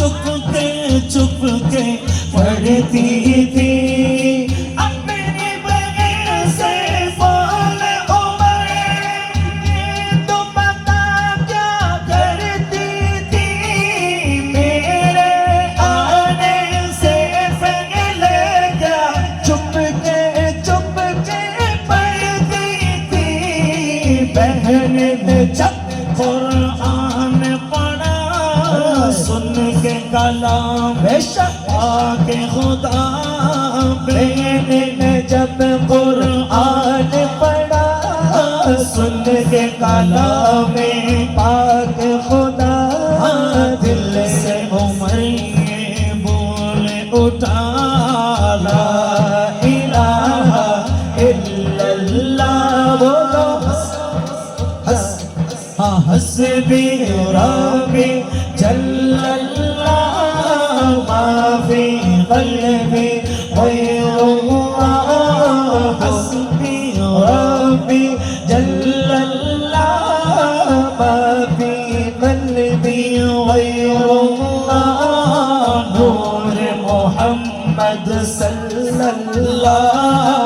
चुपते चुपके पढ़ती थी। अपने से तो करती थी? मेरे आने से पहले क्या पढ़ती थी? बहन ने सुन के कलाम आके खुदा। मैंने जब कुरान पढ़ा सुन के कलाम पाक হাসবি রবি জল্লাল্লাহ মাফি কলবি গায়রুল্লাহ হাসবি রবি জল্লাল্লাহ মাফি কলবি গায়রুল্লাহ নূর মুহাম্মদ সাল্লাল্লাহ